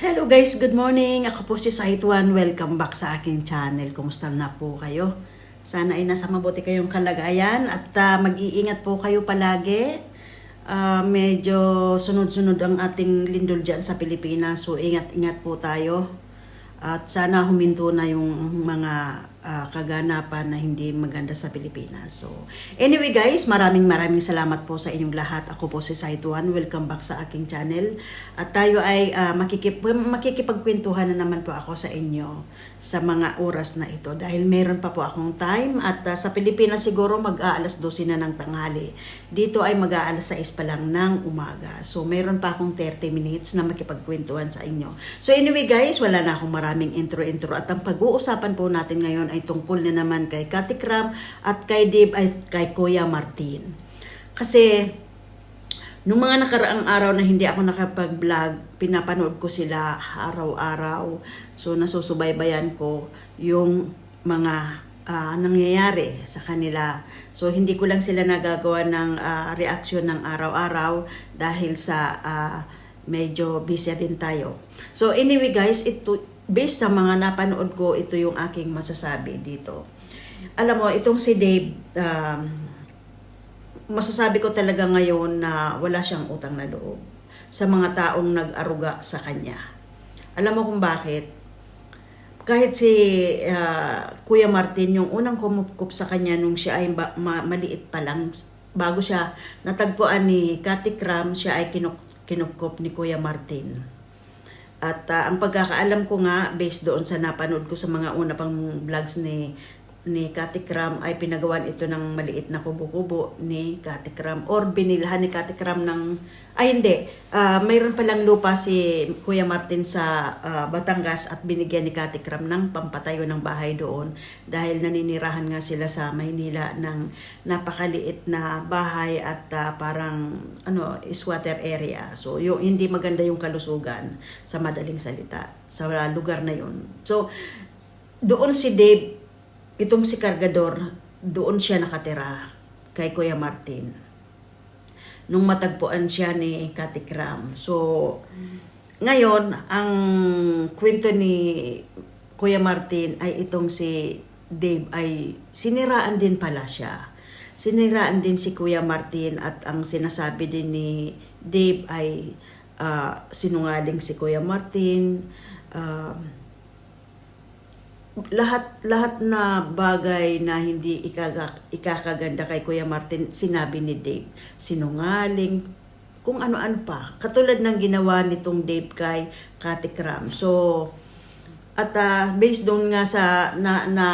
Hello guys, good morning. Ako po si Saitwan. Welcome back sa aking channel. Kumusta na po kayo? Sana ay nasa mabuti kayong kalagayan at ah, mag-iingat po kayo palagi. Ah, medyo sunod-sunod ang ating lindol dyan sa Pilipinas. So ingat-ingat po tayo. At sana huminto na yung mga ah, kaganapan na hindi maganda sa Pilipinas. So, anyway guys, maraming maraming salamat po sa inyong lahat. Ako po si Saituan. Welcome back sa aking channel. At tayo ay ah, makikip, makikipagkwentuhan na naman po ako sa inyo sa mga oras na ito. Dahil meron pa po akong time at ah, sa Pilipinas siguro mag-aalas 12 na ng tanghali. Dito ay mag-aalas 6 pa lang ng umaga. So, meron pa akong 30 minutes na makipagkwentuhan sa inyo. So, anyway guys, wala na akong maraming intro-intro. At ang pag-uusapan po natin ngayon ay tungkol na naman kay Katikram at kay Dave ay kay Kuya Martin. Kasi, Nung mga nakaraang araw na hindi ako nakapag-vlog, pinapanood ko sila araw-araw. So nasusubaybayan ko yung mga ah, nangyayari sa kanila. So hindi ko lang sila nagagawa ng ah, reaksyon ng araw-araw dahil sa ah, medyo busy din tayo. So anyway guys, ito based sa mga napanood ko, ito yung aking masasabi dito. Alam mo, itong si Dave, um, masasabi ko talaga ngayon na wala siyang utang na loob sa mga taong nag-aruga sa kanya. Alam mo kung bakit? Kahit si ah, Kuya Martin, yung unang kumukup sa kanya nung siya ay ma- maliit pa lang, bago siya natagpuan ni Kati Kram, siya ay kinuk kinukup ni Kuya Martin. At ah, ang pagkakaalam ko nga, based doon sa napanood ko sa mga una pang vlogs ni ni Kati Kram ay pinagawan ito ng maliit na kubo-kubo ni Kati Kram or binilhan ni Kati Kram ng ay hindi. Ah, mayroon palang lupa si Kuya Martin sa ah, Batangas at binigyan ni Kati Kram ng pampatayo ng bahay doon dahil naninirahan nga sila sa Maynila ng napakaliit na bahay at ah, parang ano squatter area. So yung hindi maganda yung kalusugan sa madaling salita sa lugar na yun. So doon si Dave itong si Cargador, doon siya nakatira kay Kuya Martin. Nung matagpuan siya ni Katikram. So, ngayon, ang kwento ni Kuya Martin ay itong si Dave ay siniraan din pala siya. Siniraan din si Kuya Martin at ang sinasabi din ni Dave ay ah, sinungaling si Kuya Martin. ah, lahat lahat na bagay na hindi ikaga, ikakaganda kay Kuya Martin sinabi ni Dave. Sinungaling kung ano-ano pa. Katulad ng ginawa nitong Dave kay Kati Kram. So at ah, based doon nga sa na, na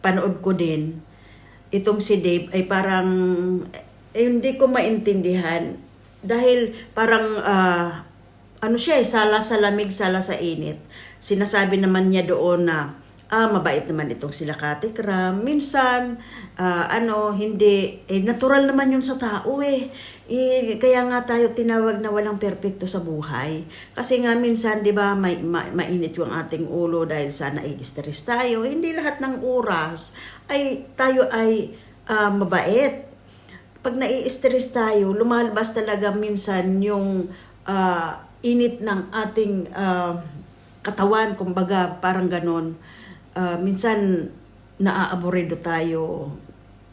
panood ko din itong si Dave ay parang eh, hindi ko maintindihan. Dahil parang ah, ano siya eh, sala sa lamig, sala sa init. Sinasabi naman niya doon na, ah, mabait naman itong sila Katikram. Minsan, ah, ano, hindi, eh, natural naman yun sa tao eh. eh. Kaya nga tayo tinawag na walang perpekto sa buhay. Kasi nga minsan, di ba, may, ma- mainit yung ating ulo dahil sa nai-stress tayo. Hindi lahat ng oras ay tayo ay ah, mabait pag nai-stress tayo, lumalabas talaga minsan yung ah, init ng ating ah, katawan, kumbaga parang ganon. Ah, minsan naaaborido tayo.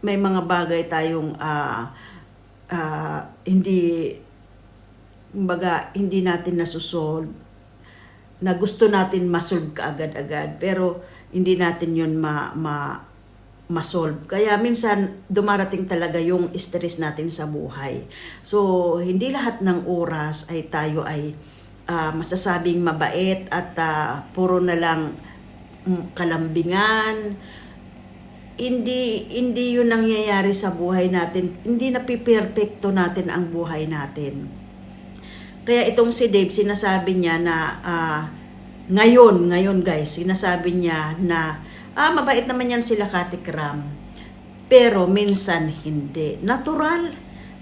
May mga bagay tayong ah, ah, hindi kumbaga hindi natin nasusolve na gusto natin masolve kaagad-agad pero hindi natin yun ma, ma masolve. Kaya minsan dumarating talaga yung stress natin sa buhay. So, hindi lahat ng oras ay tayo ay ah, masasabing mabait at ah, puro na lang mm, kalambingan. Hindi hindi 'yun nangyayari sa buhay natin. Hindi na piperpekto natin ang buhay natin. Kaya itong si Dave sinasabi niya na ah, ngayon, ngayon guys, sinasabi niya na ah mabait naman yan sila Katikram. Pero minsan hindi. Natural.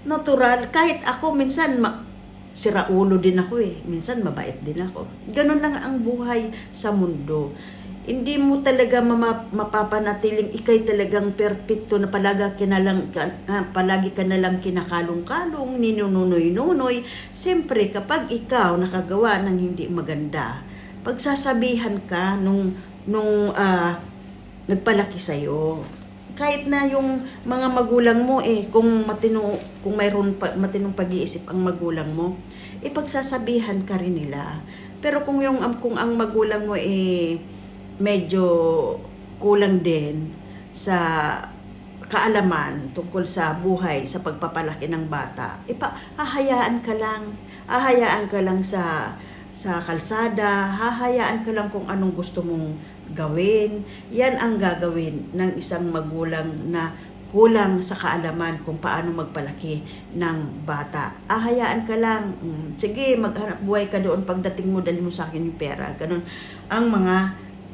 Natural. Kahit ako minsan ma- siraulo din ako eh. Minsan mabait din ako. Ganun lang ang buhay sa mundo. hindi mo talaga mama, mapapanatiling ikay talagang perpekto na palaga kinalang, ah, palagi ka nalang kinakalong-kalong, ninununoy-nunoy. Siyempre, kapag ikaw nakagawa ng hindi maganda, pagsasabihan ka nung, nung ah, nagpalaki sa'yo. Kahit na yung mga magulang mo eh, kung matino, kung mayroon pa, matinong pag-iisip ang magulang mo, ipagsasabihan ka rin nila. Pero kung yung kung ang magulang mo eh medyo kulang din sa kaalaman tungkol sa buhay, sa pagpapalaki ng bata, ipa, hahayaan ka lang. Hahayaan ka lang sa sa kalsada, hahayaan ka lang kung anong gusto mong gawin. Yan ang gagawin ng isang magulang na kulang sa kaalaman kung paano magpalaki ng bata. Ahayaan ka lang. Mm, sige, maghanap buhay ka doon. Pagdating mo, dali mo sa akin yung pera. Ganun. Ang mga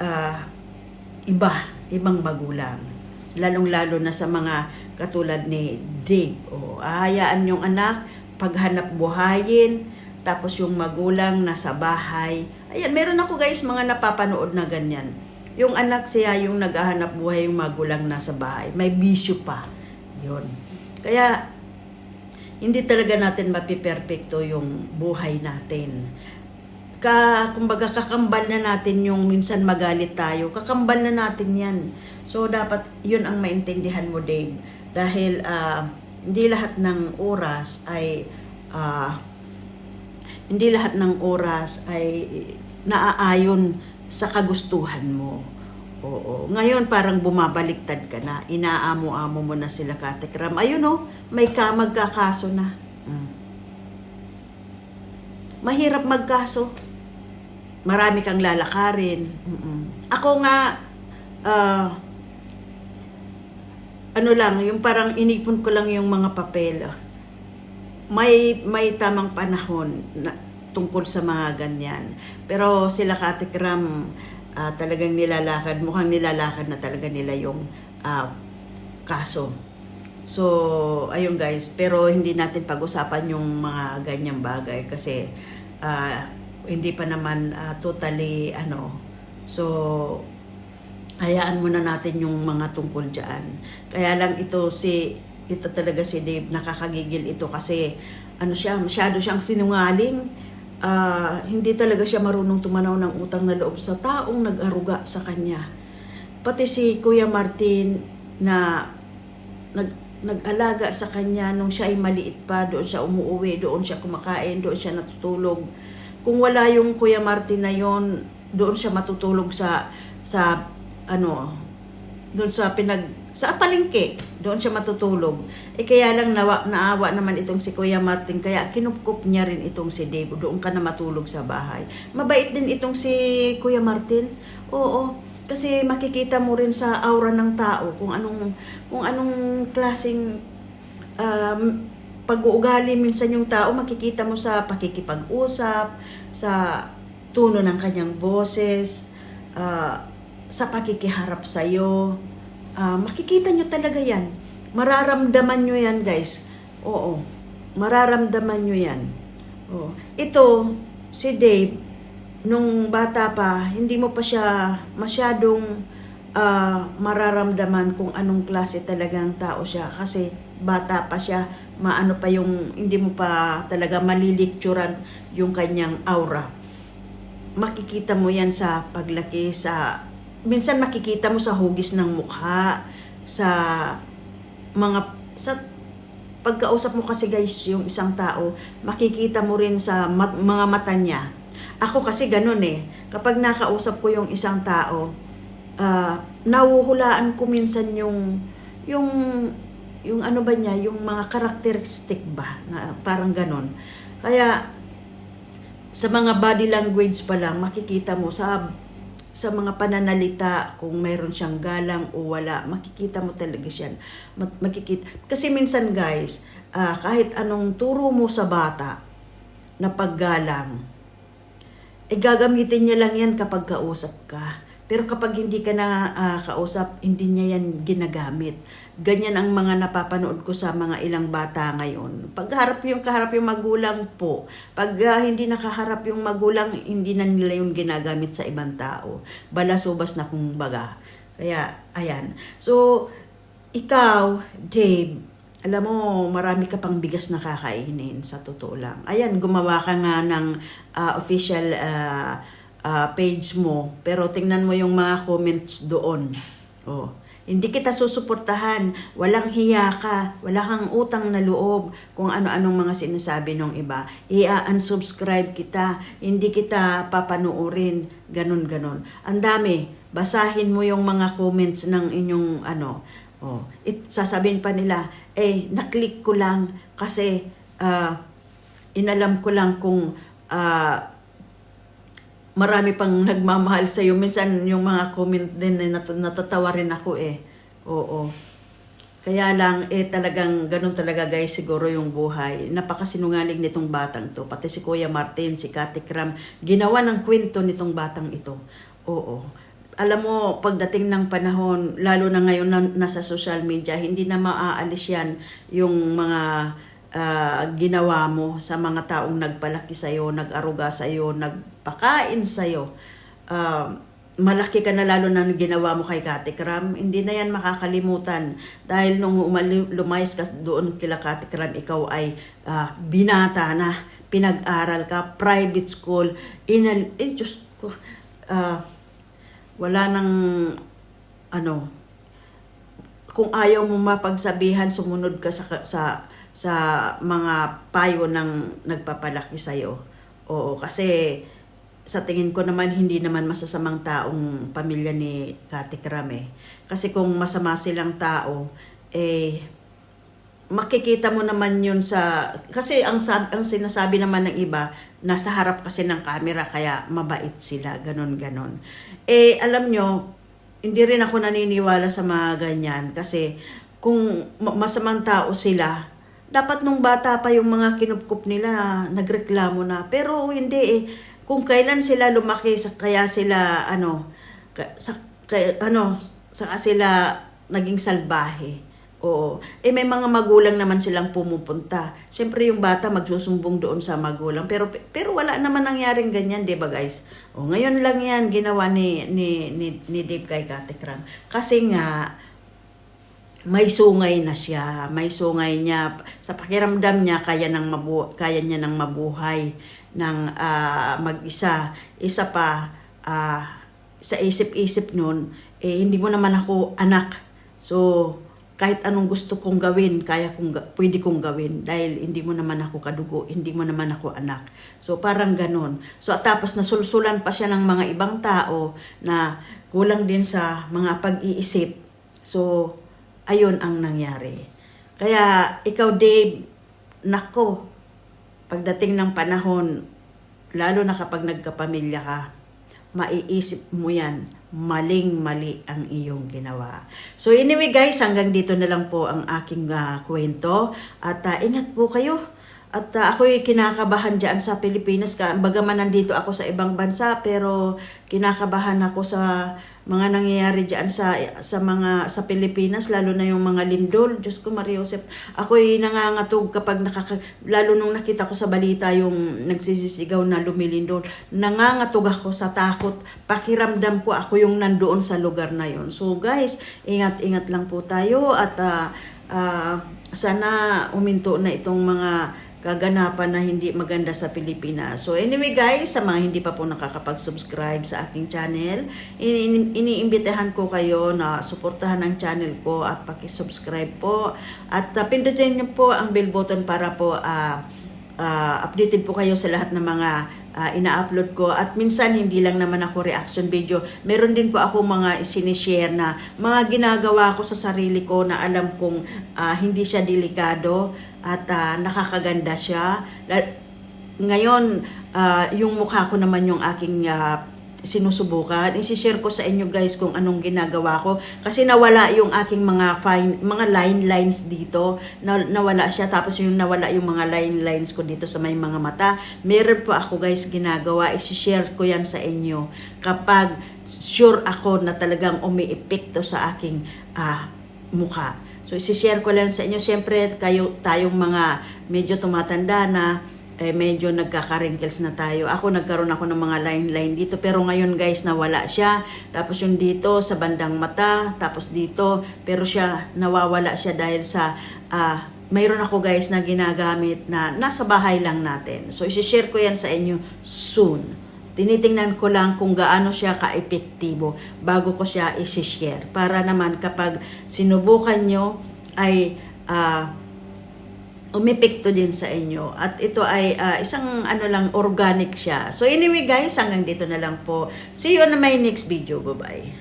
ah, iba, ibang magulang. Lalong-lalo na sa mga katulad ni Dave. O, ahayaan yung anak, paghanap buhayin, tapos yung magulang nasa bahay. Ayan, meron ako guys mga napapanood na ganyan. Yung anak siya yung naghahanap buhay, yung magulang nasa bahay. May bisyo pa. Yun. Kaya, hindi talaga natin mapiperfecto yung buhay natin. Ka, kumbaga, kakambal na natin yung minsan magalit tayo. Kakambal na natin yan. So, dapat yun ang maintindihan mo, Dave. Dahil, ah, hindi lahat ng oras ay ah, hindi lahat ng oras ay naaayon sa kagustuhan mo. Oo. Ngayon parang bumabaliktad ka na. Inaamo-amo mo na sila katekram. Ayun oh, may ka magkakaso na. Mm. Mahirap magkaso. Marami kang lalakarin. Mm-mm. Ako nga, ah, ano lang, yung parang inipon ko lang yung mga papel. May may tamang panahon na tungkol sa mga ganyan. Pero sila Katikram ah, talagang nilalakad, mukhang nilalakad na talaga nila yung ah, kaso. So, ayun guys, pero hindi natin pag-usapan yung mga ganyang bagay kasi ah, hindi pa naman ah, totally ano. So, hayaan muna natin yung mga tungkol dyan. Kaya lang ito si ito talaga si Dave nakakagigil ito kasi ano siya, masyado siyang sinungaling. Ah, hindi talaga siya marunong tumanaw ng utang na loob sa taong nag-aruga sa kanya. Pati si Kuya Martin na nag nag-alaga sa kanya nung siya ay maliit pa, doon siya umuwi, doon siya kumakain, doon siya natutulog. Kung wala yung Kuya Martin na yon, doon siya matutulog sa sa ano, doon sa pinag sa palengke, doon siya matutulog. Eh kaya lang nawa, naawa naman itong si Kuya Martin, kaya kinupkup niya rin itong si Dave, doon ka na matulog sa bahay. Mabait din itong si Kuya Martin. Oo, kasi makikita mo rin sa aura ng tao kung anong kung anong klaseng um, pag-uugali minsan yung tao, makikita mo sa pakikipag-usap, sa tono ng kanyang boses, ah, sa pakikiharap sa'yo. Ah, makikita nyo talaga yan. Mararamdaman nyo yan, guys. Oo. Mararamdaman nyo yan. Oo. Ito, si Dave, nung bata pa, hindi mo pa siya masyadong ah, mararamdaman kung anong klase talagang tao siya. Kasi bata pa siya, maano pa yung, hindi mo pa talaga malilikturan yung kanyang aura. Makikita mo yan sa paglaki, sa minsan makikita mo sa hugis ng mukha, sa mga sa pagkausap mo kasi guys yung isang tao, makikita mo rin sa mat- mga mata niya. Ako kasi ganun eh. Kapag nakausap ko yung isang tao, ah nahuhulaan ko minsan yung yung yung ano ba niya, yung mga characteristic ba na parang ganun. Kaya sa mga body language pa lang makikita mo sa sa mga pananalita kung mayroon siyang galang o wala makikita mo talaga siya Mat- makikita. Kasi minsan guys ah, kahit anong turo mo sa bata na paggalang eh gagamitin niya lang yan kapag kausap ka. Pero kapag hindi ka na ah, kausap hindi niya yan ginagamit ganyan ang mga napapanood ko sa mga ilang bata ngayon. Pagharap yung kaharap yung magulang po. Pag ah, hindi nakaharap yung magulang, hindi na nila yung ginagamit sa ibang tao. Balasubas na kung baga. Kaya, ayan. So, ikaw, Dave, alam mo, marami ka pang bigas na kakainin sa totoo lang. Ayan, gumawa ka nga ng ah, official ah, ah, page mo, pero tingnan mo yung mga comments doon. Oh. Hindi kita susuportahan, walang hiya ka, wala kang utang na loob kung ano-anong mga sinasabi ng iba. I-unsubscribe kita, hindi kita papanuorin, ganun-ganun. Ang dami, basahin mo yung mga comments ng inyong ano, oh, it, sasabihin pa nila, eh, naklik ko lang kasi ah, inalam ko lang kung ah, marami pang nagmamahal sa iyo. Minsan yung mga comment din na nat- natatawa rin ako eh. Oo. Kaya lang, eh talagang ganun talaga guys siguro yung buhay. Napakasinungaling nitong batang to. Pati si Kuya Martin, si Kati Kram, ginawa ng kwento nitong batang ito. Oo. Alam mo, pagdating ng panahon, lalo na ngayon na nasa social media, hindi na maaalis yan yung mga ah, ginawa mo sa mga taong nagpalaki sa'yo, nag-aruga sa'yo, nagpakain sa'yo. Ah, malaki ka na lalo na ginawa mo kay Kati Kram, hindi na yan makakalimutan. Dahil nung lumayas ka doon kila Kati Kram, ikaw ay ah, binata na, pinag-aral ka, private school, inal, eh, Diyos ko, ah, wala nang, ano, kung ayaw mo mapagsabihan, sumunod ka sa, sa, sa mga payo ng nagpapalaki sa'yo. Oo, kasi sa tingin ko naman hindi naman masasamang taong pamilya ni Kati Kram eh. Kasi kung masama silang tao, eh, makikita mo naman yun sa... Kasi ang, ang sinasabi naman ng iba, nasa harap kasi ng camera, kaya mabait sila, ganon ganon Eh, alam nyo, hindi rin ako naniniwala sa mga ganyan kasi kung ma- masamang tao sila, dapat nung bata pa yung mga kinupkup nila, nagreklamo na. Pero hindi eh. Kung kailan sila lumaki, sa, kaya sila, ano, sa, kaya, ano, saka sila naging salbahe. Oo. Eh may mga magulang naman silang pumupunta. Siyempre yung bata magsusumbong doon sa magulang. Pero pero wala naman nangyaring ganyan, 'di ba guys? O ngayon lang 'yan ginawa ni ni ni, ni Dave kay Kate Kram. Kasi nga may sungay na siya, may sungay niya sa pakiramdam niya kaya nang mabu kaya niya nang mabuhay ng ah, mag-isa. Isa pa ah, sa isip-isip noon eh hindi mo naman ako anak. So kahit anong gusto kong gawin, kaya kong pwede kong gawin dahil hindi mo naman ako kadugo, hindi mo naman ako anak. So parang ganon. So tapos nasulsulan pa siya ng mga ibang tao na kulang din sa mga pag-iisip. So ayun ang nangyari. Kaya ikaw Dave, nako, pagdating ng panahon, lalo na kapag nagkapamilya ka, maiisip mo yan, maling-mali ang iyong ginawa. So anyway guys, hanggang dito na lang po ang aking ah, kwento. At ah, ingat po kayo. At ah, ako'y kinakabahan dyan sa Pilipinas. Bagaman nandito ako sa ibang bansa, pero kinakabahan ako sa mga nangyayari dyan sa sa mga sa Pilipinas lalo na yung mga lindol. Diyos ko Maria Josep ako'y nangangatog kapag nakaka lalo nung nakita ko sa balita yung nagsisisigaw na lumilindol. Nangangatog ako sa takot. Pakiramdam ko ako yung nandoon sa lugar na yon so guys ingat-ingat lang po tayo at ah, ah, sana uminto na itong mga kaganapan na hindi maganda sa Pilipinas. So anyway guys, sa mga hindi pa po nakakapag-subscribe sa aking channel, ini- iniimbitahan ko kayo na suportahan ang channel ko at paki-subscribe po. At uh, pindutin niyo po ang bell button para po ah, ah, updated po kayo sa lahat ng mga ah, ina-upload ko at minsan hindi lang naman ako reaction video meron din po ako mga sinishare na mga ginagawa ko sa sarili ko na alam kong ah, hindi siya delikado at ah, nakakaganda siya ngayon ah, yung mukha ko naman yung aking ah, sinusubukan. Isishare ko sa inyo guys kung anong ginagawa ko. Kasi nawala yung aking mga fine, mga line lines dito. Na, nawala siya. Tapos yung nawala yung mga line lines ko dito sa may mga mata. Meron po ako guys ginagawa. Isishare ko yan sa inyo. Kapag sure ako na talagang umiepekto sa aking ah, mukha. So, isi-share ko lang sa inyo. Siyempre, kayo, tayong mga medyo tumatanda na, eh, medyo nagkaka-wrinkles na tayo. Ako, nagkaroon ako ng mga line-line dito. Pero ngayon, guys, nawala siya. Tapos yung dito, sa bandang mata. Tapos dito. Pero siya, nawawala siya dahil sa, ah, mayroon ako, guys, na ginagamit na nasa bahay lang natin. So, isi-share ko yan sa inyo soon. Tinitingnan ko lang kung gaano siya ka-epektibo bago ko siya isi-share. Para naman kapag sinubukan nyo ay ah, umepekto din sa inyo. At ito ay ah, isang ano lang, organic siya. So anyway guys, hanggang dito na lang po. See you on my next video. Bye-bye.